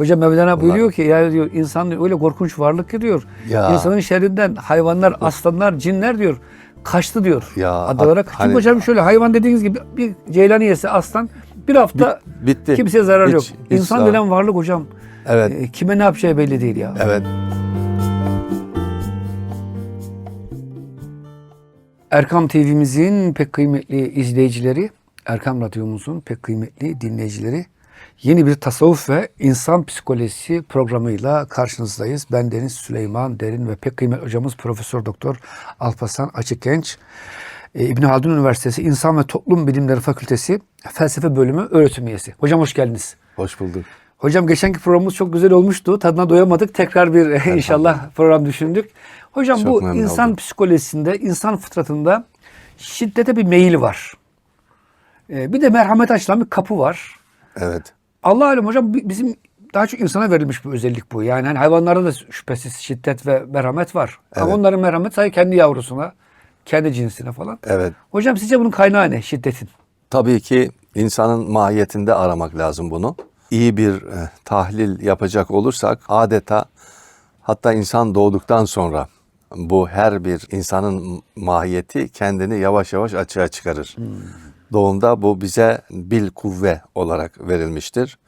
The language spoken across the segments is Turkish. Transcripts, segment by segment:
Hocam Mevlana Bunlar- buyuruyor ki ya diyor insan öyle korkunç varlık ki diyor. Ya. İnsanın şerrinden hayvanlar, aslanlar, cinler diyor kaçtı diyor. Ya, Adalara. Çünkü hani- hocam şöyle hayvan dediğiniz gibi bir ceylanı yese aslan bir hafta bitti. kimseye zarar Hiç- yok. hiç İnsan zarar- denen varlık hocam Evet. e, kime ne yapacağı belli değil ya. Evet. Erkam TV'mizin pek kıymetli izleyicileri, Erkam Radyomuzun pek kıymetli dinleyicileri yeni bir tasavvuf ve insan psikolojisi programıyla karşınızdayız. Ben Deniz Süleyman Derin ve pek kıymetli hocamız Profesör Doktor Alparslan Açıkgenç. E, İbn Haldun Üniversitesi İnsan ve Toplum Bilimleri Fakültesi Felsefe Bölümü öğretim üyesi. Hocam hoş geldiniz. Hoş bulduk. Hocam geçenki programımız çok güzel olmuştu. Tadına doyamadık. Tekrar bir inşallah program düşündük. Hocam Çok bu insan oldum. psikolojisinde, insan fıtratında şiddete bir meyil var. Ee, bir de merhamet açılan bir kapı var. Evet. Allah alem hocam bi- bizim daha çok insana verilmiş bir özellik bu. Yani hani hayvanlarda da şüphesiz şiddet ve merhamet var. Ama Evet. onların merhamet sadece kendi yavrusuna, kendi cinsine falan. Evet. Hocam sizce bunun kaynağı ne şiddetin? Tabii ki insanın mahiyetinde aramak lazım bunu. İyi bir e, tahlil yapacak olursak adeta hatta insan doğduktan sonra bu her bir insanın mahiyeti kendini yavaş yavaş açığa çıkarır. Doğumda bu bize bil kuvve olarak verilmiştir.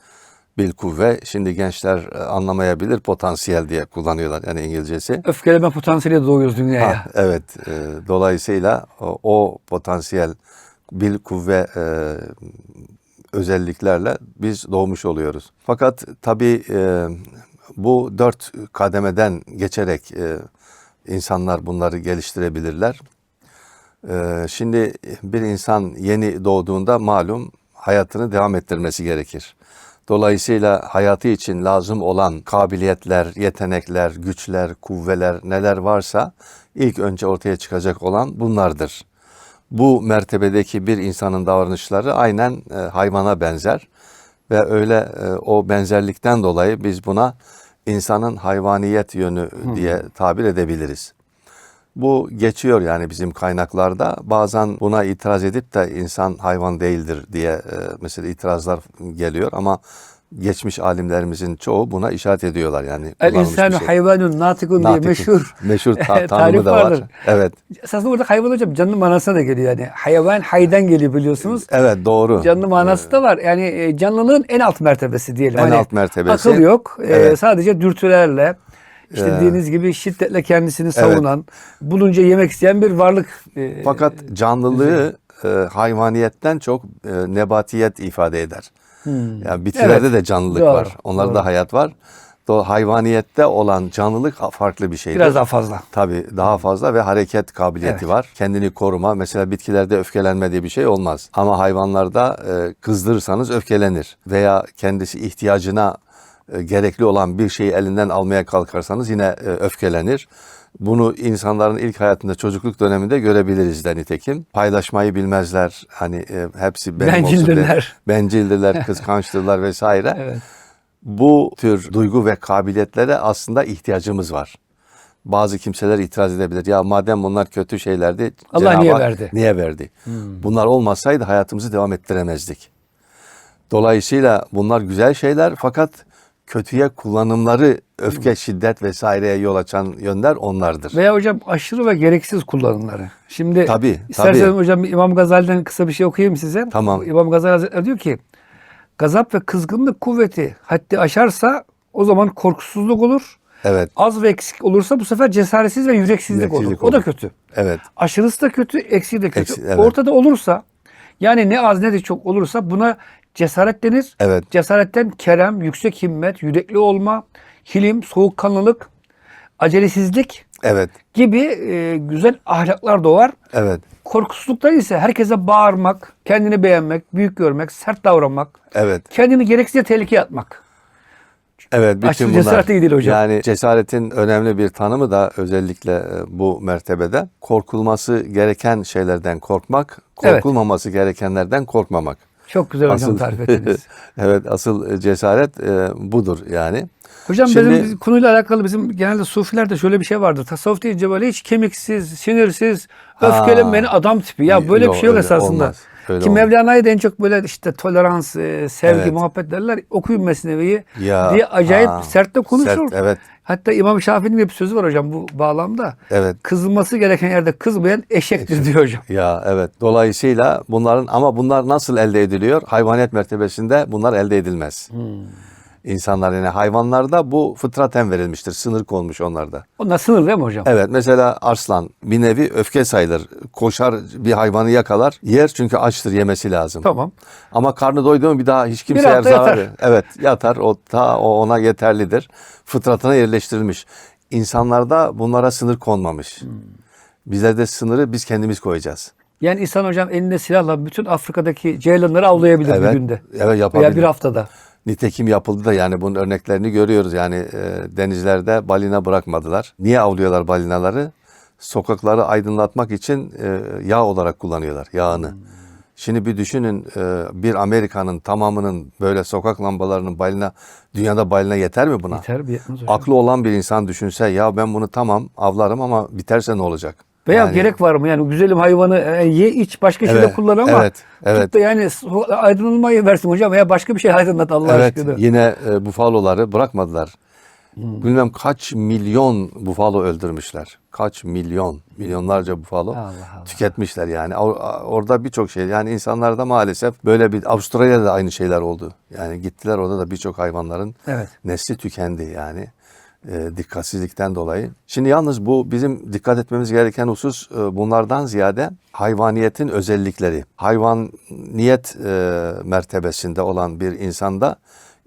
Bil kuvve şimdi gençler e, anlamayabilir potansiyel diye kullanıyorlar yani İngilizcesi. Öfkeleme potansiyeliyle doğuyoruz dünyaya. Ha, evet. e, dolayısıyla o, o potansiyel bil kuvve e, özelliklerle biz doğmuş oluyoruz. Fakat tabii e, bu dört kademeden geçerek e, insanlar bunları geliştirebilirler. E, şimdi bir insan yeni doğduğunda malum hayatını devam ettirmesi gerekir. Dolayısıyla hayatı için lazım olan kabiliyetler, yetenekler, güçler, kuvveler neler varsa ilk önce ortaya çıkacak olan bunlardır. Bu mertebedeki bir insanın davranışları aynen e, hayvana benzer ve öyle e, o benzerlikten dolayı biz buna insanın hayvaniyet yönü diye tabir edebiliriz. Bu geçiyor yani bizim kaynaklarda. Bazen buna itiraz edip de insan hayvan değildir diye e, mesela itirazlar geliyor ama geçmiş alimlerimizin çoğu buna işaret ediyorlar yani. El insanu şey. hayvanun natikun diye meşhur. meşhur ta- tanımı da var. Evet. Esasında burada hayvan hocam canlı manasına da geliyor yani. Hayvan hayden geliyor biliyorsunuz. Evet doğru. Canlı manası da var. Yani e, canlılığın en alt mertebesi diyelim. En Hani alt mertebesi. Akıl yok. E, Evet. sadece dürtülerle Evet. dediğiniz gibi şiddetle kendisini savunan, bulunca yemek isteyen bir varlık. e, Fakat canlılığı e, hayvaniyetten çok e, nebatiyet ifade eder. Yani bitkilerde Hmm. Evet, de canlılık doğru, var. Onlarda doğru. da hayat var. Do hayvaniyette olan canlılık farklı bir şeydir. biraz daha fazla. Tabii daha fazla ve hareket kabiliyeti Evet. var. Kendini koruma. Mesela bitkilerde öfkelenme diye bir şey olmaz. Ama hayvanlarda e, kızdırırsanız öfkelenir. Veya kendisi ihtiyacına gerekli olan bir şeyi elinden almaya kalkarsanız yine e, öfkelenir. Bunu insanların ilk hayatında çocukluk döneminde görebiliriz de nitekim. Paylaşmayı bilmezler. Hani e, hepsi benim olsun. Bencildirler. ben- Bencildirler, kıskançtırlar vesaire. Evet. Bu tür duygu ve kabiliyetlere aslında ihtiyacımız var. Bazı kimseler itiraz edebilir. Ya madem bunlar kötü şeylerdi. Allah niye verdi? Niye verdi? Bunlar olmasaydı hayatımızı devam ettiremezdik. Dolayısıyla bunlar güzel şeyler fakat kötüye kullanımları öfke, şiddet vesaireye yol açan yönler onlardır. Veya hocam aşırı ve gereksiz kullanımları. Şimdi Tabii, isterseniz tabii. hocam İmam Gazali'den kısa bir şey okuyayım size. Tamam. İmam Gazali Hazretleri diyor ki gazap ve kızgınlık kuvveti haddi aşarsa o zaman korkusuzluk olur. Evet, Az ve eksik olursa bu sefer cesaretsiz ve yüreksizlik, olur. Yüreksizlik O da olur. kötü. evet, Aşırısı da kötü, eksiği de kötü. Eksi- evet. Ortada olursa yani ne az ne de çok olursa buna cesaret denir. Evet. Cesaretten kerem, yüksek himmet, yürekli olma, hilim, soğukkanlılık, acelesizlik evet, gibi e, güzel ahlaklar doğar. evet, Korkusuzluktan ise herkese bağırmak, kendini beğenmek, büyük görmek, sert davranmak, evet. kendini gereksiz tehlikeye atmak. Evet, bütün Aşırı bunlar. cesaret değil hocam. Yani cesaretin önemli bir tanımı da özellikle e, bu mertebede korkulması gereken şeylerden korkmak, Evet. korkulmaması gerekenlerden korkmamak. Çok güzel hocam tarif ettiniz. evet, asıl cesaret e, budur yani. Hocam Şimdi- bizim konuyla alakalı bizim genelde sufilerde şöyle bir şey vardır. Tasavvuf deyince böyle hiç kemiksiz, sinirsiz, öfkelenmeyen adam tipi. Ya böyle bir Yok, şey yok öyle esasında. olmaz. Öyle Ki. Mevlana'yı da en çok böyle işte tolerans, e, sevgi, Evet. muhabbet derler. Okuyun Mesnevi'yi Ya, diye acayip ha, sert de konuşur. sert, evet. Hatta İmam Şafii'nin bir sözü var hocam bu bağlamda. Evet. Kızılması gereken yerde kızmayan eşektir diyor hocam. Ya evet. Dolayısıyla bunların ama bunlar nasıl elde ediliyor? Hayvaniyet mertebesinde bunlar elde edilmez. Hmm. İnsanlar yani hayvanlarda bu fıtraten verilmiştir. Sınır konmuş onlarda. Onlar sınır değil mi hocam? Evet mesela arslan bir nevi öfke sayılır. Koşar bir hayvanı yakalar. Yer çünkü açtır yemesi lazım. Tamam. Ama karnı doydu mu bir daha hiç kimseye zarar yatar. Evet yatar. O ta o ona yeterlidir. Fıtratına yerleştirilmiş. İnsanlarda bunlara sınır konmamış. Hmm. Bizlerde sınırı biz kendimiz koyacağız. Yani insan hocam elinde silahla bütün Afrika'daki ceylanları avlayabilir Evet, bir günde. evet, Veya yapabilir. bir haftada. Nitekim yapıldı da yani bunun örneklerini görüyoruz. Yani e, denizlerde balina bırakmadılar. Niye avlıyorlar balinaları? Sokakları aydınlatmak için e, yağ olarak kullanıyorlar yağını. Şimdi bir düşünün e, bir Amerika'nın tamamının böyle sokak lambalarının balina dünyada balina yeter mi buna? Yeter bir. Aklı olan bir insan düşünse ya ben bunu tamam avlarım ama biterse ne olacak? Veya Yani- gerek var mı? Yani güzelim hayvanı e, ye iç başka şeyde Evet, kullan ama evet, evet. tut da yani aydınlanmayı versin hocam veya başka bir şey aydınlat Allah Evet aşkına. yine e, bufaloları bırakmadılar. Bilmem kaç milyon bufalo öldürmüşler. Kaç milyon, milyonlarca bufalo Allah Allah. tüketmişler yani. Or- Orada birçok şey yani insanlarda maalesef böyle bir Avustralya'da da aynı şeyler oldu. Yani gittiler orada da birçok hayvanların Evet. nesli tükendi yani. E, dikkatsizlikten dolayı. Şimdi yalnız bu bizim dikkat etmemiz gereken husus e, bunlardan ziyade hayvaniyetin özellikleri. Hayvaniyet e, mertebesinde olan bir insanda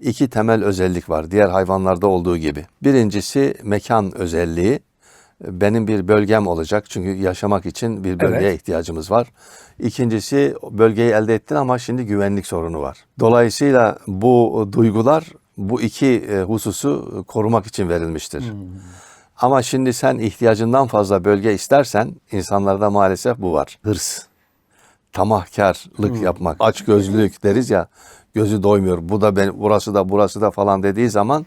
iki temel özellik var. Diğer hayvanlarda olduğu gibi. Birincisi mekan özelliği. Benim bir bölgem olacak çünkü yaşamak için bir bölgeye Evet. ihtiyacımız var. İkincisi bölgeyi elde ettin ama şimdi güvenlik sorunu var. Dolayısıyla bu duygular bu iki e, hususu korumak için verilmiştir. Ama şimdi sen ihtiyacından fazla bölge istersen insanlarda maalesef bu var. Hırs, tamahkarlık yapmak, açgözlülük deriz ya gözü doymuyor. Bu da ben burası da burası da falan dediği zaman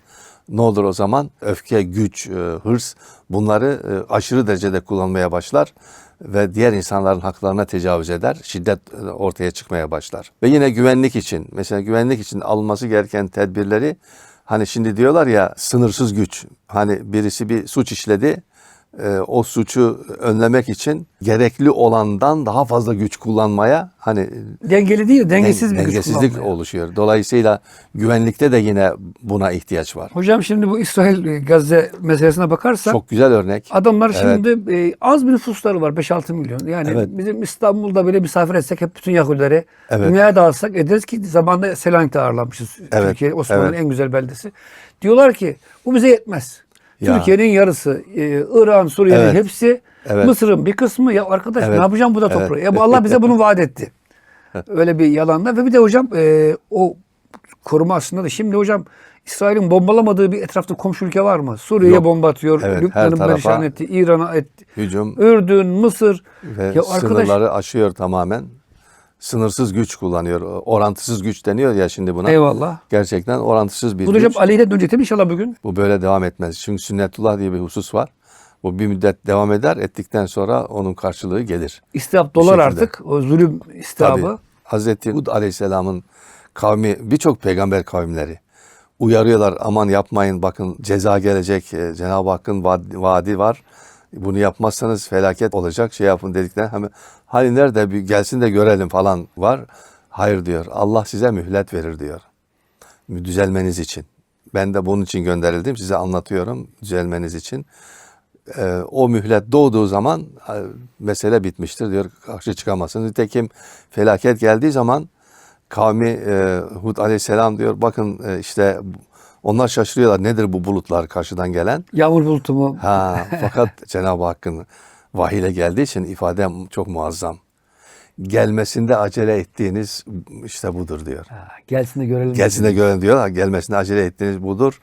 ne olur o zaman? Öfke, güç, e, hırs bunları e, aşırı derecede kullanmaya başlar ve diğer insanların haklarına tecavüz eder. Şiddet e, ortaya çıkmaya başlar. Ve yine güvenlik için mesela güvenlik için alınması gereken tedbirleri hani şimdi diyorlar ya sınırsız güç. Hani birisi bir suç işledi e, o suçu önlemek için gerekli olandan daha fazla güç kullanmaya hani Dengeli değil, dengesiz den- bir güç dengesizlik kullanma. oluşuyor. Dolayısıyla güvenlikte de yine buna ihtiyaç var. Hocam şimdi bu İsrail e, Gazze meselesine bakarsak Çok güzel örnek. adamlar Evet. şimdi e, az bir nüfusları var 5-6 milyon. Yani Evet. bizim İstanbul'da böyle misafir etsek hep bütün Yahudileri Evet. dünyaya dağıtsak ederiz ki zamanında Selanik'te ağırlanmışız. Evet, Türkiye Osmanlı'nın evet. en güzel beldesi. Diyorlar ki bu bize yetmez. Ya. Türkiye'nin yarısı, e, İran, Suriye'nin Evet. hepsi, Evet. Mısır'ın bir kısmı. Ya arkadaş Evet. ne yapacağım bu da Evet. toprağı? Ya Allah bize bunu vaat etti. Öyle bir yalanla ve bir de hocam e, o koruma aslında da şimdi hocam İsrail'in bombalamadığı bir etrafta komşu ülke var mı? Suriye'ye bomba atıyor. Evet, tarafa perişan etti. İran'a etti. Hücum Ürdün, Mısır. ve ya arkadaş sınırları aşıyor tamamen. Sınırsız güç kullanıyor. Orantısız güç deniyor ya şimdi buna. eyvallah. Gerçekten orantısız bir Bu da güç. hocam aleyhine dönecek mi inşallah bugün? Bu böyle devam etmez. Çünkü sünnetullah diye bir husus var. Bu bir müddet devam eder. Ettikten sonra onun karşılığı gelir. İstihap dolar artık. O zulüm istihabı. Tabii. Hazreti Hud Aleyhisselam'ın kavmi birçok peygamber kavimleri uyarıyorlar aman yapmayın bakın ceza gelecek e, Cenab-ı Hakk'ın vaadi var. Bunu yapmazsanız felaket olacak şey yapın dedikten hemen hani nerede bir gelsin de görelim falan var. Hayır diyor Allah size mühlet verir diyor. Düzelmeniz için. Ben de bunun için gönderildim size anlatıyorum düzelmeniz için. Ee, o mühlet doğduğu zaman e, mesele bitmiştir diyor. Karşı çıkamazsınız. Nitekim felaket geldiği zaman kavmi e, Hud aleyhisselam diyor bakın e, işte onlar şaşırıyorlar nedir bu bulutlar karşıdan gelen. Yağmur bulutu mu? Ha fakat Cenab-ı Hakk'ın vahiyle geldiği için ifadem çok muazzam. Gelmesinde acele ettiğiniz işte budur diyor. Ha, gelsin de görelim. Gelsin de gören diyorlar. Gelmesine acele ettiğiniz budur.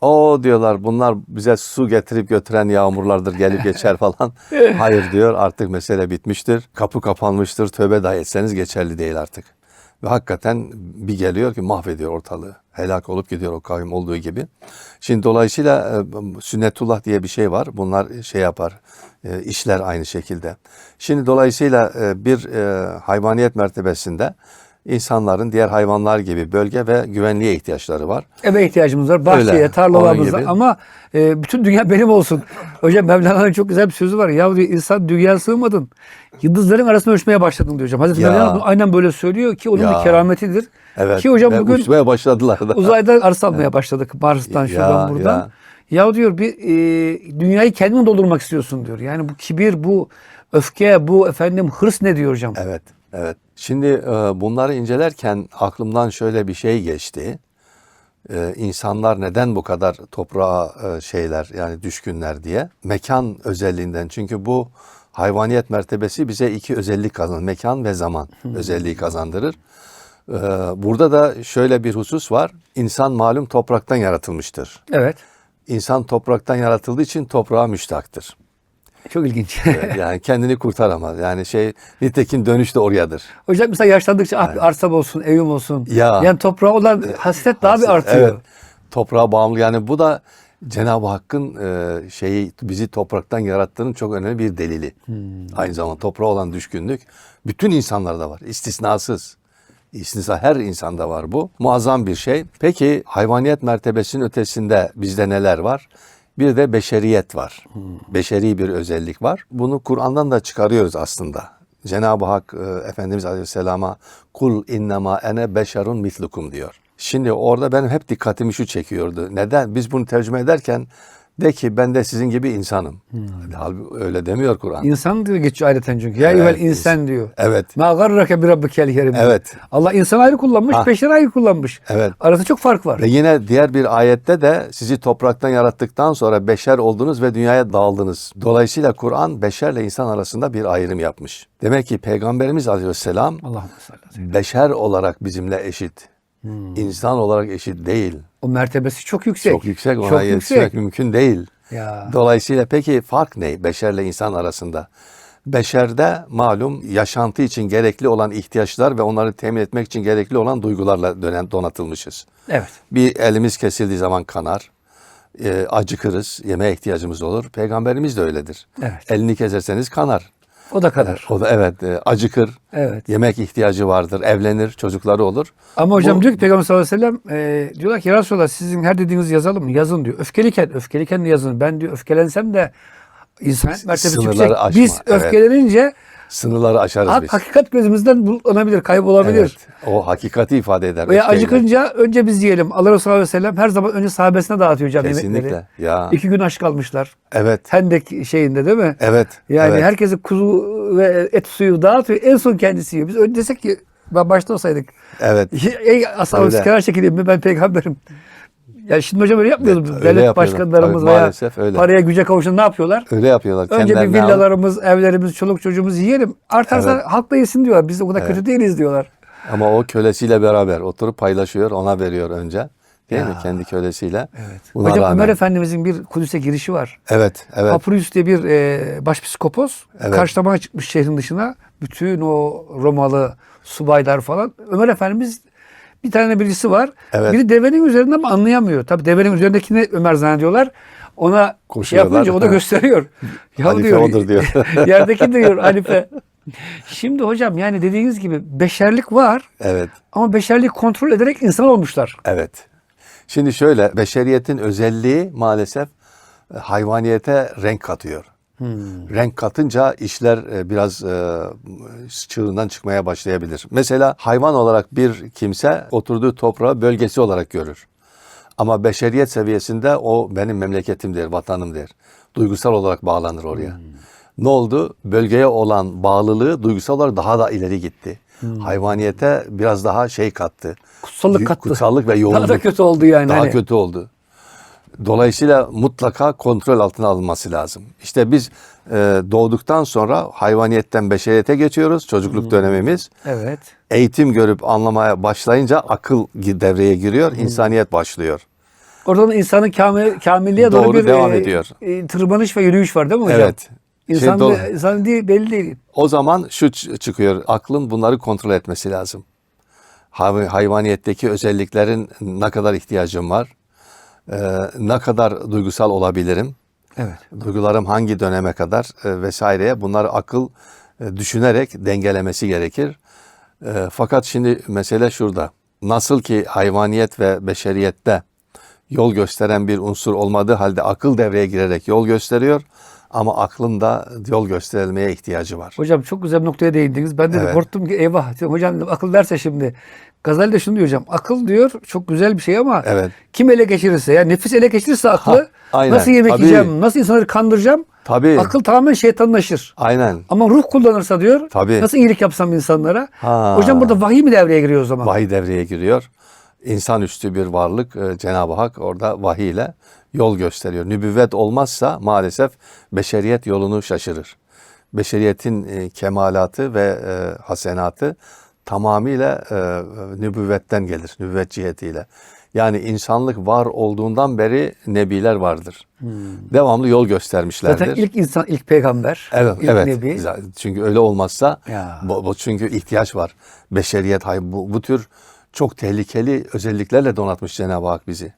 O diyorlar bunlar bize su getirip götüren yağmurlardır gelip geçer falan. Hayır diyor artık mesele bitmiştir. Kapı kapanmıştır. Tövbe dahi etseniz geçerli değil artık. Ve hakikaten bir geliyor ki mahvediyor ortalığı. Helak olup gidiyor o kavim olduğu gibi. Şimdi dolayısıyla e, sünnetullah diye bir şey var. Bunlar şey yapar, e, işler aynı şekilde. Şimdi dolayısıyla e, bir e, hayvaniyet mertebesinde insanların diğer hayvanlar gibi bölge ve güvenliğe ihtiyaçları var. Eve ihtiyacımız var. Bahçeye, Öyle, tarlalarımıza ama e, bütün dünya benim olsun. Hocam Mevlana'nın çok güzel bir sözü var. Ya diyor insan dünyaya sığmadın. Yıldızların arasında ölçmeye başladın diyor hocam. Hazreti Ya. Mevlana bunu aynen böyle söylüyor ki onun Ya. bir kerametidir. Evet. Ki hocam bugün uçmaya başladılar da. uzayda arsa almaya başladık. Mars'tan Ya, şuradan buradan. Ya. diyor bir e, dünyayı kendin doldurmak istiyorsun diyor. Yani bu kibir, bu öfke, bu efendim hırs ne diyor hocam? Evet, evet. Şimdi e, bunları incelerken aklımdan şöyle bir şey geçti. E, insanlar neden bu kadar toprağa e, şeyler yani düşkünler diye. Mekan özelliğinden çünkü bu hayvaniyet mertebesi bize iki özellik kazandırır. Mekan ve zaman özelliği kazandırır. E, burada da şöyle bir husus var. İnsan malum topraktan yaratılmıştır. Evet. İnsan topraktan yaratıldığı için toprağa müştaktır. Çok ilginç. Yani kendini kurtaramaz. Yani şey nitekim dönüş de oradadır. Hocam mesela yaşlandıkça ah bir arsam olsun, evim olsun. Ya. Yani toprağa olan hasret daha bir artıyor. Evet. Toprağa bağımlı yani bu da Cenab-ı Hakk'ın e, şeyi bizi topraktan yarattığının çok önemli bir delili. Hmm. Aynı zamanda toprağa olan düşkünlük bütün insanlarda var. istisnasız. İstisna her insanda var bu. Muazzam bir şey. Peki hayvaniyet mertebesinin ötesinde bizde neler var? Bir de beşeriyet var. Hmm. Beşeri bir özellik var. Bunu Kur'an'dan da çıkarıyoruz aslında. Cenab-ı Hak e, Efendimiz Aleyhisselam'a kul innema ene beşerun mitlukum diyor. Şimdi orada benim hep dikkatimi şu çekiyordu. Neden? Biz bunu tercüme ederken de ki ben de sizin gibi insanım. Halbuki öyle demiyor Kur'an. İnsan diyor geçiyor ayrıca çünkü. Ya Evet, insan diyor. Evet. Ma garrake bi rabbikel kerim. Evet. Allah insan ayrı kullanmış, Ha. beşer ayrı kullanmış. Evet. Arasında çok fark var. Ve yine diğer bir ayette de sizi topraktan yarattıktan sonra beşer oldunuz ve dünyaya dağıldınız. Dolayısıyla Kur'an beşerle insan arasında bir ayrım yapmış. Demek ki Peygamberimiz Aleyhisselam sellem. beşer olarak bizimle eşit. İnsan olarak eşit değil. O mertebesi çok yüksek. Çok yüksek ona Çok yetişmek yüksek. mümkün değil. Ya. Dolayısıyla peki fark ne beşerle insan arasında? Beşerde malum yaşantı için gerekli olan ihtiyaçlar ve onları temin etmek için gerekli olan duygularla dönen donatılmışız. Evet. Bir elimiz kesildiği zaman kanar, e, acıkırız, yemeğe ihtiyacımız olur. Peygamberimiz de öyledir. Evet. Elini keserseniz kanar. O da kadar. O da evet e, acıkır, Evet. yemek ihtiyacı vardır, evlenir, çocukları olur. Ama hocam Bu- diyor ki Peygamber sallallahu aleyhi ve sellem e, diyorlar ki ya Resulallah sizin her dediğinizi yazalım mı? Yazın diyor. Öfkeliyken, öfkeliyken de yazın. Ben diyor öfkelensem de insan mertebesi yüksek. aşma, Biz evet. öfkelenince Sınırları aşarız hak, biz. hakikat gözümüzden bulunabilir, kaybolabilir. Evet, o hakikati ifade eder. Veya öfkeyle. acıkınca önce biz yiyelim. Allah Resulü sallallahu aleyhi ve sellem her zaman önce sahabesine dağıtıyor hocam yemekleri. Kesinlikle. Ya. İki gün aç kalmışlar. Evet. Hendek şeyinde değil mi? Evet. Yani evet. herkese kuzu ve et suyu dağıtıyor. En son kendisi yiyor. Biz önce desek ki ben başta olsaydık. Evet. Ey ashabı Öyle. kenara çekileyim mi ben peygamberim. Ya şimdi hocam öyle yapmıyoruz. Evet, öyle Devlet başkanlarımız Tabii, veya maalesef öyle. paraya güce kavuşan ne yapıyorlar? Öyle yapıyorlar. Önce bir villalarımız, evlerimiz, çoluk çocuğumuz yiyelim. Artarsa Evet. halk da yesin diyorlar. Biz de o kadar kötü değiliz diyorlar. Ama o kölesiyle beraber oturup paylaşıyor, ona veriyor önce. Değil mi? Kendi kölesiyle. Evet. Buna hocam rağmen. Ömer Efendimizin bir Kudüs'e girişi var. Evet, evet. Papyrus diye bir e, başpiskopos Evet. karşılamaya çıkmış şehrin dışına. Bütün o Romalı subaylar falan. Ömer Efendimiz bir tane birisi var. Evet. Biri devenin üzerinde ama anlayamıyor. Tabii devenin üzerindekini Ömer zannediyorlar. Ona şey Koşuyorlar. yapınca o da gösteriyor. Ya Halife odur diyor. Yerdeki diyor halife. Şimdi hocam yani dediğiniz gibi beşerlik var Evet, ama beşerliği kontrol ederek insan olmuşlar. evet. Şimdi şöyle, beşeriyetin özelliği maalesef e, hayvaniyete renk katıyor. Renk katınca işler e, biraz e, çığırından çıkmaya başlayabilir. Mesela hayvan olarak bir kimse oturduğu toprağı bölgesi olarak görür. Ama beşeriyet seviyesinde o benim memleketimdir, vatanımdır. Duygusal olarak bağlanır oraya. Ne oldu? Bölgeye olan bağlılığı duygusal olarak daha da ileri gitti. Hayvaniyete biraz daha şey kattı. Kutsallık kattı. Kutsallık ve Daha yoğunluk. da kötü oldu yani. Daha Hani kötü oldu. Dolayısıyla mutlaka kontrol altına alınması lazım. İşte biz e, doğduktan sonra hayvaniyetten beşeriyete geçiyoruz. Çocukluk dönemimiz. Evet. Eğitim görüp anlamaya başlayınca akıl devreye giriyor. insaniyet başlıyor. Oradan insanın kamil, kamilliğe doğru, Doğru bir devam e, ediyor. e, tırmanış ve yürüyüş var değil mi hocam? Evet. İnsan, Şey, do- insan değil belli değil. O zaman şu çıkıyor. Aklın bunları kontrol etmesi lazım. hay- hayvaniyetteki özelliklerin ne kadar ihtiyacım var? Ee, ne kadar duygusal olabilirim? Evet. Duygularım hangi döneme kadar e, vesaireye bunları akıl e, düşünerek dengelemesi gerekir. E, fakat şimdi mesele şurada. Nasıl ki hayvaniyet ve beşeriyette yol gösteren bir unsur olmadığı halde akıl devreye girerek yol gösteriyor. Ama aklın da yol gösterilmeye ihtiyacı var. Hocam çok güzel bir noktaya değindiniz. Ben de Evet. korktum ki eyvah. Hocam dedim, akıl derse şimdi. Gazali de şunu diyor hocam. Akıl diyor çok güzel bir şey ama Evet. kim ele geçirirse ya nefis ele geçirirse aklı Ha, aynen. nasıl yemek Tabii. yiyeceğim, nasıl insanları kandıracağım? Tabii. Akıl tamamen şeytanlaşır. Aynen. Ama ruh kullanırsa diyor Tabii. nasıl iyilik yapsam insanlara? Ha. Hocam burada vahiy mi devreye giriyor o zaman? Vahiy devreye giriyor. İnsanüstü bir varlık e, Cenab-ı Hak orada vahiy ile yol gösteriyor. Nübüvvet olmazsa maalesef beşeriyet yolunu şaşırır. Beşeriyetin e, kemalatı ve e, hasenatı tamamıyla e, nübüvvetten gelir, nübüvvet cihetiyle. Yani insanlık var olduğundan beri nebiler vardır. Devamlı yol göstermişlerdir. Hmm. Zaten ilk insan, ilk peygamber, Evet, ilk evet. nebi. Çünkü öyle olmazsa Ya. bu, bu çünkü ihtiyaç var. Beşeriyet bu, bu tür çok tehlikeli özelliklerle donatmış Cenab-ı Hak bizi.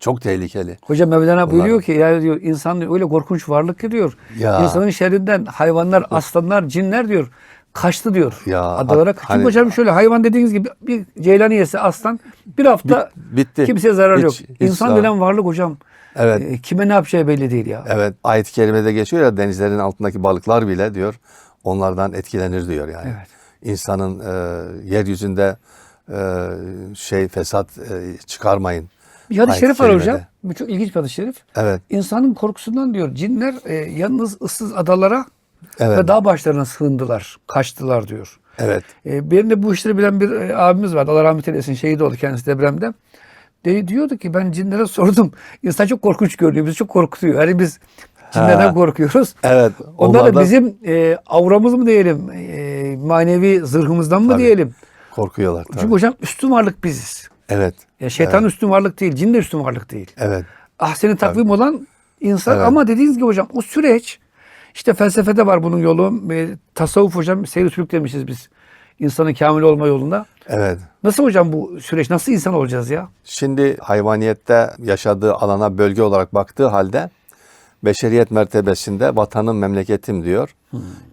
Çok tehlikeli. Hocam Mevlana Bunlar- buyuruyor ki ya diyor insan öyle korkunç varlık ki diyor. Ya. İnsanın şerrinden hayvanlar, aslanlar, cinler diyor kaçtı diyor. Ya, Adalara. Çünkü hani- hocam şöyle hayvan dediğiniz gibi bir ceylanı yese aslan bir hafta Bit- bitti. kimseye zarar Hiç- yok. hiç İnsan zarar- denen varlık hocam. Evet. e, kime ne yapacağı belli değil ya. Evet ayet-i kerimede geçiyor ya denizlerin altındaki balıklar bile diyor onlardan etkilenir diyor yani. Evet. İnsanın e, yeryüzünde şey fesat e, çıkarmayın. Bir hadis-i Ayet-i şerif var hocam. kerimede. Bu çok ilginç bir hadis-i şerif. Evet. İnsanın korkusundan diyor cinler e, yalnız ıssız adalara Evet. ve dağ başlarına sığındılar, kaçtılar diyor. Evet. E, benim de bu işleri bilen bir e, abimiz vardı. Allah rahmet eylesin. Şehit oldu kendisi depremde. De, diyordu ki ben cinlere sordum. İnsan çok korkunç görünüyor. Bizi çok korkutuyor. Yani biz cinlerden Ha. korkuyoruz. Evet. Onlar da onlardan bizim e, avramız mı diyelim, e, manevi zırhımızdan mı Tabii. diyelim? Korkuyorlar tabii. Çünkü hocam üstün varlık biziz. Evet. Ya şeytan üstün varlık değil, cin de üstün varlık değil. Evet. ahseni takvim olan insan Evet. ama dediğiniz gibi hocam o süreç işte felsefede var bunun yolu. E, tasavvuf hocam seyir sülük demişiz biz. İnsanın kamil olma yolunda. Evet. Nasıl hocam bu süreç? Nasıl insan olacağız ya? Şimdi hayvaniyette yaşadığı alana bölge olarak baktığı halde beşeriyet mertebesinde vatanım memleketim diyor.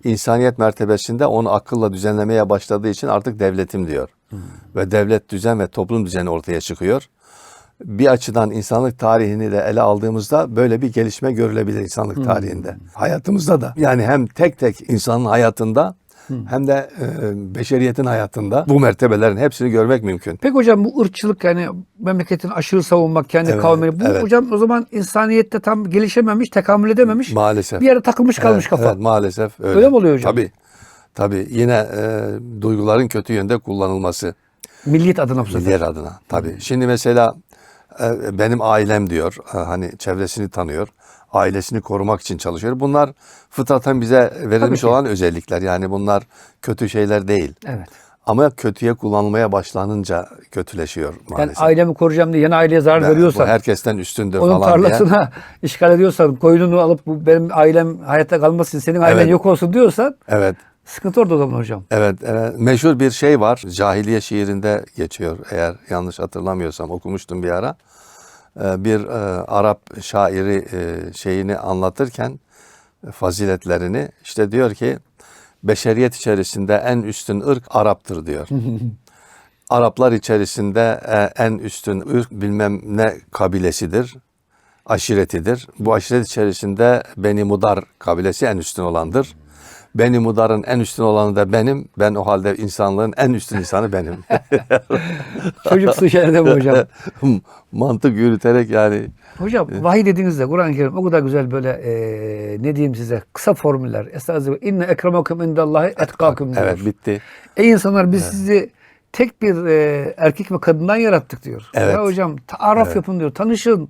İnsaniyet mertebesinde onu akılla düzenlemeye başladığı için artık devletim diyor. Ve devlet düzen ve toplum düzeni ortaya çıkıyor. Bir açıdan insanlık tarihini de ele aldığımızda böyle bir gelişme görülebilir insanlık tarihinde. Hayatımızda da. Yani hem tek tek insanın hayatında hem de e, beşeriyetin hayatında bu mertebelerin hepsini görmek mümkün. Peki hocam bu ırkçılık yani memleketin aşırı savunmak, kendi Evet, kavmini. Bu evet. hocam o zaman insaniyette tam gelişememiş, tekamül edememiş. Maalesef. Bir yere takılmış kalmış Evet, kafa. Evet maalesef öyle. Öyle mi oluyor hocam? Tabii. Tabii yine e, duyguların kötü yönde kullanılması Milliyet adına bu milliyet adına. Tabii. Şimdi mesela e, benim ailem diyor. e, hani çevresini tanıyor. Ailesini korumak için çalışıyor. Bunlar fıtraten bize verilmiş olan özellikler. Yani bunlar kötü şeyler değil. Evet. Ama kötüye kullanılmaya başlanınca kötüleşiyor Yani maalesef. ailemi koruyacağım diye yeni aileye zarar Ve veriyorsan. bu herkesten üstündür Onun falan diye. tarlasına işgal ediyorsan, koyununu alıp bu benim ailem hayatta kalmasın, senin ailen Evet. yok olsun diyorsan Evet. sıkıntı orada o zaman hocam. Evet, evet. Meşhur bir şey var. Cahiliye şiirinde geçiyor. Eğer yanlış hatırlamıyorsam okumuştum bir ara. Ee, Bir e, Arap şairi e, şeyini anlatırken e, faziletlerini işte diyor ki beşeriyet içerisinde en üstün ırk Arap'tır diyor. Araplar içerisinde e, en üstün ırk bilmem ne kabilesidir, aşiretidir. Bu aşiret içerisinde Beni Mudar kabilesi en üstün olandır. Beni Mudar'ın en üstün olanı da benim. Ben o halde insanlığın en üstün insanı benim. Çocuksu şeylerde bu hocam. Mantık yürüterek yani Hocam vahiy dediğinizde Kur'an-ı Kerim o kadar güzel böyle e, ne diyeyim size kısa formüller. Estağfirullah. İnne ekremakum indallahi etkâkum diyor. evet bitti. Ey insanlar biz sizi tek bir e, erkek ve kadından yarattık diyor. Evet. Ya hocam taarruf yapın diyor. Tanışın,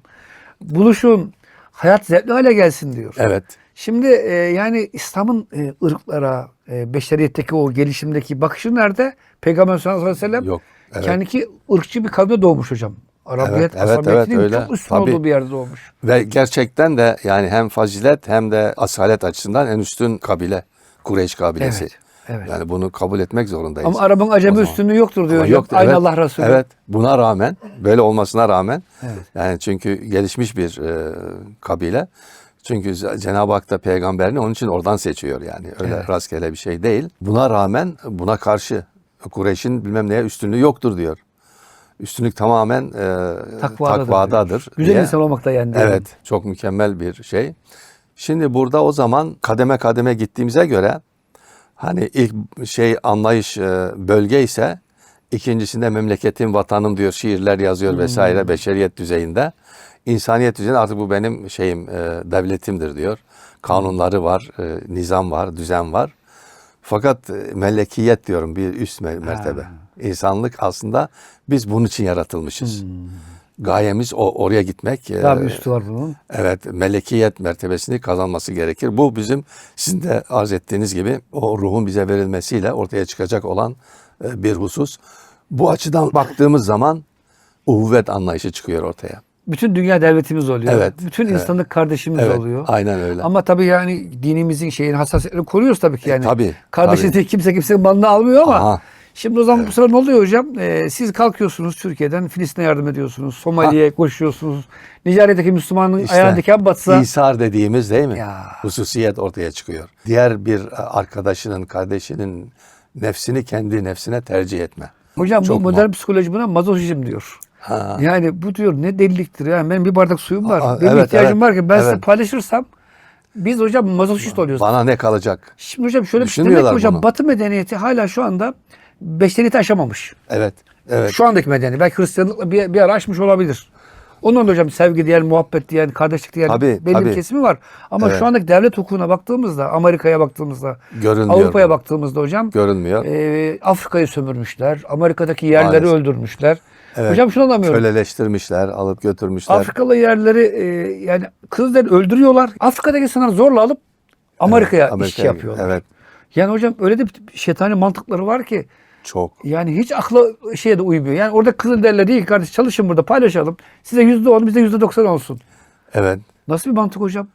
buluşun. Hayat zevkli hale gelsin diyor. Evet. Şimdi e, yani İslam'ın e, ırklara, e, beşeriyetteki o gelişimdeki bakışı nerede? Peygamber sallallahu aleyhi ve sellem Yok, evet. kendiki ırkçı bir kavimde doğmuş hocam. Arabiyet, Evet, evet, evet, öyle. çok üstün Tabii. olduğu bir yerde doğmuş. Ve gerçekten de yani hem fazilet hem de asalet açısından en üstün kabile Kureyş kabilesi. Evet, Evet. Yani bunu kabul etmek zorundayız. Ama Arap'ın acemi üstünlüğü yoktur diyor yoktu, Aynı evet. Allah Resulü. Evet. Buna rağmen böyle olmasına rağmen Evet. yani çünkü gelişmiş bir e, kabile. Çünkü Cenab-ı Hak da peygamberini onun için oradan seçiyor yani. Öyle Evet. rastgele bir şey değil. Buna rağmen buna karşı Kureyş'in bilmem neye üstünlüğü yoktur diyor. Üstünlük tamamen e, Takvadadır. takvadadır. Güzel diye. insan olmak da yani. Evet, çok mükemmel bir şey. Şimdi burada o zaman kademe kademe gittiğimize göre hani ilk şey anlayış e, bölge ise ikincisinde memleketim, vatanım diyor, şiirler yazıyor vesaire beşeriyet düzeyinde. İnsaniyet düzeyinde artık bu benim şeyim, e, devletimdir diyor. Kanunları var, e, nizam var, düzen var. Fakat e, melekiyet diyorum bir üst me- mertebe. İnsanlık aslında biz bunun için yaratılmışız. Gayemiz o oraya gitmek. e, Daha bir üstü var bunun. Evet, melekiyet mertebesini kazanması gerekir. Bu bizim sizin de arz ettiğiniz gibi o ruhun bize verilmesiyle ortaya çıkacak olan e, bir husus. Bu açıdan baktığımız zaman uhuvvet anlayışı çıkıyor ortaya. Bütün dünya devletimiz oluyor. Evet, Bütün evet. insanlık kardeşimiz Evet, oluyor. aynen öyle. Ama tabii yani dinimizin şeyin hassasiyetini koruyoruz tabii ki yani. tabii, Kardeşini tabii. kimse kimsenin malını almıyor ama Aha. şimdi o zaman bu sıra ne oluyor hocam? Ee, siz kalkıyorsunuz Türkiye'den Filistin'e yardım ediyorsunuz. Somali'ye koşuyorsunuz. Nijerya'daki Müslümanın İşte ayağına diken batsa İsar dediğimiz değil mi? Ya. Hususiyet ortaya çıkıyor. Diğer bir arkadaşının, kardeşinin nefsini kendi nefsine tercih etme. hocam bu Çok modern psikoloji buna mazoşizm diyor. Ha. Yani bu diyor ne deliliktir yani benim bir bardak suyum var. Aa, benim evet, ihtiyacım evet, var ki ben size evet. paylaşırsam biz hocam mazoşist oluyoruz. Bana ne kalacak? Şimdi hocam şöyle bir şey demek hocam bunu. Batı medeniyeti hala şu anda beşeriyeti aşamamış. Evet, evet. Şu andaki medeniyet. Belki Hristiyanlıkla bir, bir ara aşmış olabilir. Ondan da hocam sevgi diyen, muhabbet diyen, kardeşlik diyen Tabii, belli bir tabii. kesimi var. Ama Evet. şu andaki devlet hukukuna baktığımızda, Amerika'ya baktığımızda, Avrupa'ya baktığımızda hocam Görünmüyor. e, Afrika'yı sömürmüşler, Amerika'daki yerleri Maalesef. öldürmüşler. Evet. Hocam şunu anlamıyorum. Köleleştirmişler, alıp götürmüşler. Afrikalı yerleri e, yani kızları öldürüyorlar. Afrika'daki insanları zorla alıp Amerika'ya Evet, iş Amerika'ya- yapıyorlar. Evet, Yani hocam öyle de şeytani mantıkları var ki çok. yani hiç akla şeye de uymuyor. Yani orada Kızılderili değil ki kardeş çalışın burada paylaşalım. Size yüzde on bize yüzde doksan olsun. Evet, Nasıl bir mantık hocam?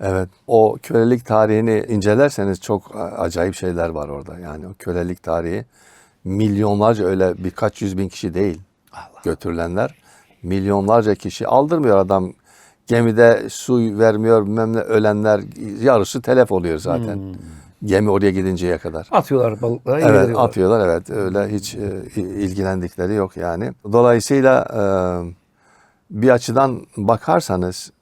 evet. O kölelik tarihini incelerseniz çok acayip şeyler var orada. Yani o kölelik tarihi milyonlarca öyle birkaç yüz bin kişi değil götürülenler. Milyonlarca kişi aldırmıyor adam. Gemide su vermiyor bilmem ne ölenler yarısı telef oluyor zaten. Gemi oraya gidinceye kadar. Atıyorlar balıkları. Evet atıyorlar evet öyle hiç e, ilgilendikleri yok yani. Dolayısıyla e, bir açıdan bakarsanız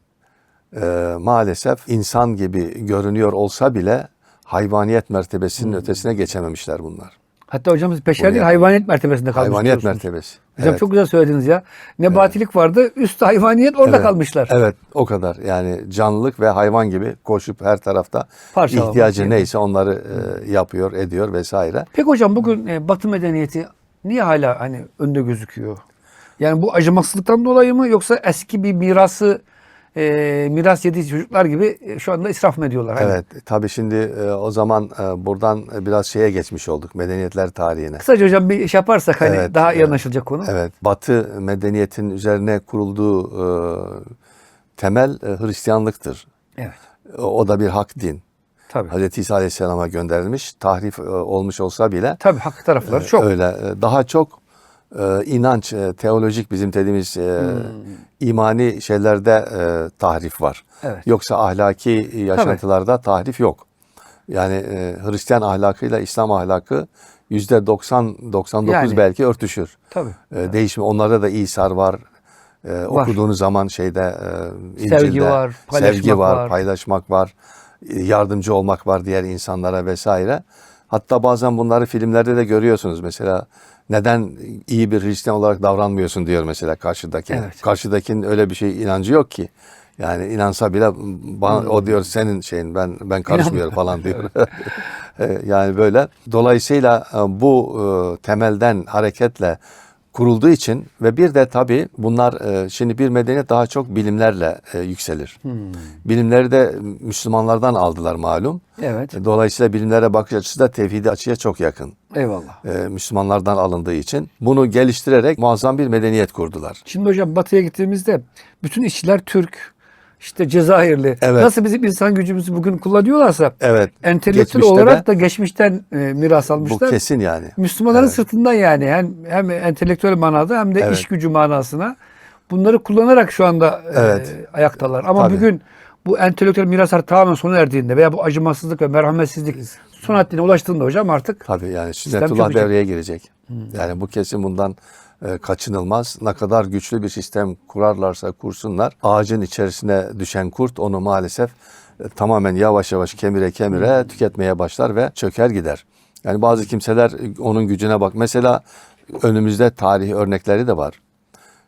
e, maalesef insan gibi görünüyor olsa bile hayvaniyet mertebesinin Hmm. ötesine geçememişler bunlar. Hatta hocam siz peşer değil hayvaniyet mertebesinde kalmış. hayvaniyet mertebesi. Hocam evet. çok güzel söylediniz ya. Nebatilik vardı. Üstte hayvaniyet orada Evet, kalmışlar. Evet o kadar yani canlılık ve hayvan gibi koşup her tarafta Parçalamak ihtiyacı yani. neyse onları e, yapıyor ediyor vesaire. Peki hocam bugün e, Batı medeniyeti niye hala hani önde gözüküyor? Yani bu acımasızlıktan dolayı mı yoksa eski bir mirası e, miras yediği çocuklar gibi e, şu anda israf mı ediyorlar? Hani Evet tabii şimdi e, o zaman e, buradan biraz şeye geçmiş olduk medeniyetler tarihine. Kısaca hocam bir iş yaparsak hani Evet, daha iyi evet. anlaşılacak konu. Evet Batı medeniyetin üzerine kurulduğu e, temel e, Hristiyanlıktır. Evet. O, da bir hak din. Tabii. Hz. İsa Aleyhisselam'a gönderilmiş, tahrif e, olmuş olsa bile Tabii hak tarafları e, çok. öyle e, daha çok e, inanç, e, teolojik bizim dediğimiz e, imani şeylerde e, tahrif var. Hmm. Evet. Yoksa ahlaki yaşantılarda tahrif yok. Yani e, Hristiyan ahlakıyla İslam ahlakı yüzde 90 99 Yani. belki örtüşür. Tabii. E, değişimi onlarda da İsar var. E, okuduğunuz zaman şeyde e, İncil'de Sevgi var, paylaşmak sevgi var, var. paylaşmak var, e, yardımcı olmak var diğer insanlara vesaire. Hatta bazen bunları filmlerde de görüyorsunuz. Mesela neden iyi bir Hristiyan olarak davranmıyorsun diyor mesela karşıdaki. Evet. Karşıdakinin öyle bir şey inancı yok ki. Yani inansa bile bana, Hmm. o diyor senin şeyin ben ben karışmıyorum falan diyor. E, yani böyle. Dolayısıyla e, bu e, temelden hareketle kurulduğu için ve bir de tabii bunlar e, şimdi bir medeniyet daha çok bilimlerle e, yükselir. Hmm. Bilimleri de Müslümanlardan aldılar malum. Evet. E, Dolayısıyla bilimlere bakış açısı da tevhidi açıya çok yakın. Eyvallah. E, Müslümanlardan alındığı için bunu geliştirerek muazzam bir medeniyet kurdular. Şimdi hocam batıya gittiğimizde bütün işçiler Türk, işte Cezayirli. Evet. Nasıl bizim insan gücümüzü bugün kullanıyorlarsa Evet. entelektüel olarak de da geçmişten e, miras bu almışlar. kesin yani. Müslümanların Evet. sırtından yani hem, hem entelektüel manada hem de Evet. iş gücü manasına bunları kullanarak şu anda e, Evet. ayaktalar. Ama Tabii. bugün bu entelektüel miraslar tamamen sona erdiğinde veya bu acımasızlık ve merhametsizlik son haddine ulaştığında hocam artık Tabii yani sünnetullah devreye girecek. Yani bu kesin bundan kaçınılmaz. Ne kadar güçlü bir sistem kurarlarsa kursunlar ağacın içerisine düşen kurt onu maalesef e, tamamen yavaş yavaş kemire kemire tüketmeye başlar ve çöker gider. Yani bazı kimseler e, onun gücüne bak. Mesela önümüzde tarih örnekleri de var.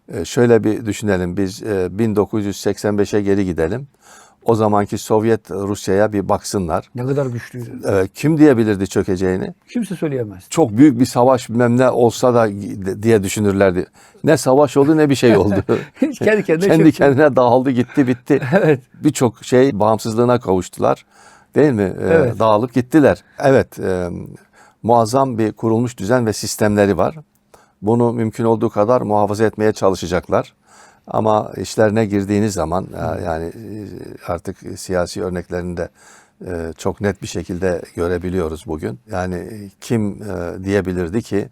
E, şöyle bir düşünelim biz e, 1985'e geri gidelim. O zamanki Sovyet Rusya'ya bir baksınlar. ne kadar güçlüydü. E, kim diyebilirdi çökeceğini? Kimse söyleyemez. çok büyük bir savaş bilmem ne olsa da diye düşünürlerdi. Ne savaş oldu ne bir şey oldu. Kendi kendine Kendi çöktü. kendine dağıldı gitti bitti. Evet. Birçok şey bağımsızlığına kavuştular. Değil mi? Ee, Evet. Dağılıp gittiler. Evet. e, muazzam bir kurulmuş düzen ve sistemleri var. Bunu mümkün olduğu kadar muhafaza etmeye çalışacaklar. Ama işlerine girdiğiniz zaman e, yani e, artık siyasi örneklerinde e, çok net bir şekilde görebiliyoruz bugün. Yani kim diyebilirdi ki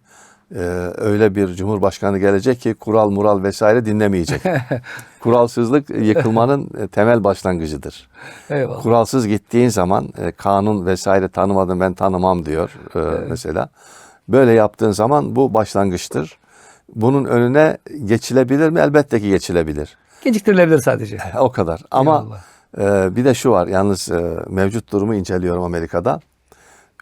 öyle bir cumhurbaşkanı gelecek ki kural mural vesaire dinlemeyecek. Kuralsızlık yıkılmanın temel başlangıcıdır. Eyvallah. Kuralsız gittiğin zaman kanun vesaire tanımadım ben tanımam diyor mesela. Böyle yaptığın zaman bu başlangıçtır. Bunun önüne geçilebilir mi? Elbette ki geçilebilir. Geciktirilebilir sadece. O kadar. Ama e, bir de şu var. Yalnız e, mevcut durumu inceliyorum Amerika'da.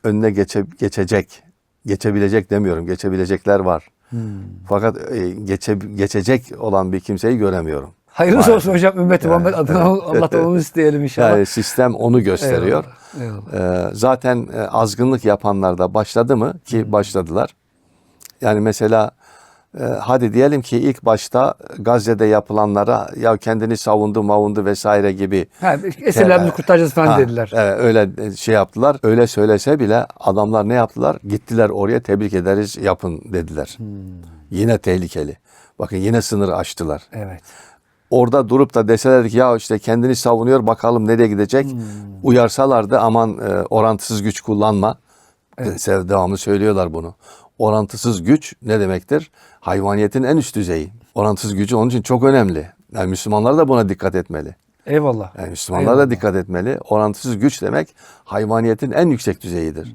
Önüne geçe, geçecek, geçebilecek demiyorum. Geçebilecekler var. Hmm. Fakat e, geçe, geçecek olan bir kimseyi göremiyorum. Hayırlısı Maalesef. olsun hocam. Ümmet Muhammed adına Allah'tan onu isteyelim inşallah. Yani sistem onu gösteriyor. Eyvallah, eyvallah. Ee, zaten e, azgınlık yapanlar da başladı mı ki başladılar. Yani mesela e, hadi diyelim ki ilk başta Gazze'de yapılanlara ya kendini savundu mavundu vesaire gibi Ha, esirlerimizi kurtaracağız falan Ha, dediler. Evet, öyle şey yaptılar. Öyle söylese bile adamlar ne yaptılar? Gittiler oraya tebrik ederiz yapın dediler. Hmm. Yine tehlikeli. Bakın yine sınırı aştılar. Evet. Orada durup da deselerdi ki ya işte kendini savunuyor bakalım nereye gidecek. Hmm. Uyarsalardı aman e, orantısız güç kullanma. Mesela devamlı söylüyorlar bunu. Orantısız güç ne demektir? Hayvaniyetin en üst düzeyi. Orantısız gücü onun için çok önemli. Yani Müslümanlar da buna dikkat etmeli. Eyvallah. Yani Müslümanlar Eyvallah. da dikkat etmeli. Orantısız güç demek hayvaniyetin en yüksek düzeyidir.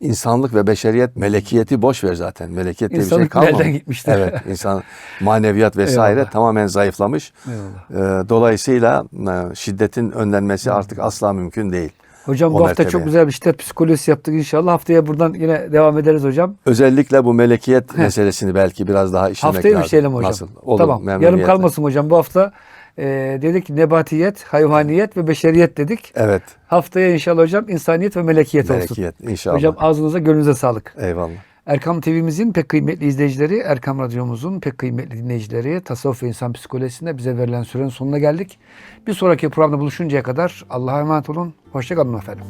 İnsanlık ve beşeriyet melekiyeti boş ver zaten. Melekiyet diye bir şey İnsanlık kalmamış. elden gitmiştir. Evet, insan maneviyat vesaire Eyvallah. tamamen zayıflamış. Eyvallah. Ee, dolayısıyla e, şiddetin önlenmesi artık asla mümkün değil. Hocam bu hafta çok güzel bir şiddet psikolojisi yaptık inşallah. Haftaya buradan yine devam ederiz hocam. Özellikle bu melekiyet meselesini belki biraz daha işlemek Haftaya lazım. işleyelim hocam. Nasıl? Olur, tamam. Yarım kalmasın hocam. Bu hafta e, dedik nebatiyet, hayvaniyet ve beşeriyet dedik. Evet, Haftaya inşallah hocam insaniyet ve melekiyet, olsun. melekiyet inşallah. Hocam ağzınıza gönlünüze sağlık. Eyvallah. Erkam TV'mizin pek kıymetli izleyicileri, Erkam Radyomuzun pek kıymetli dinleyicileri, tasavvuf ve insan psikolojisinde bize verilen sürenin sonuna geldik. Bir sonraki programda buluşuncaya kadar Allah'a emanet olun. Hoşçakalın efendim.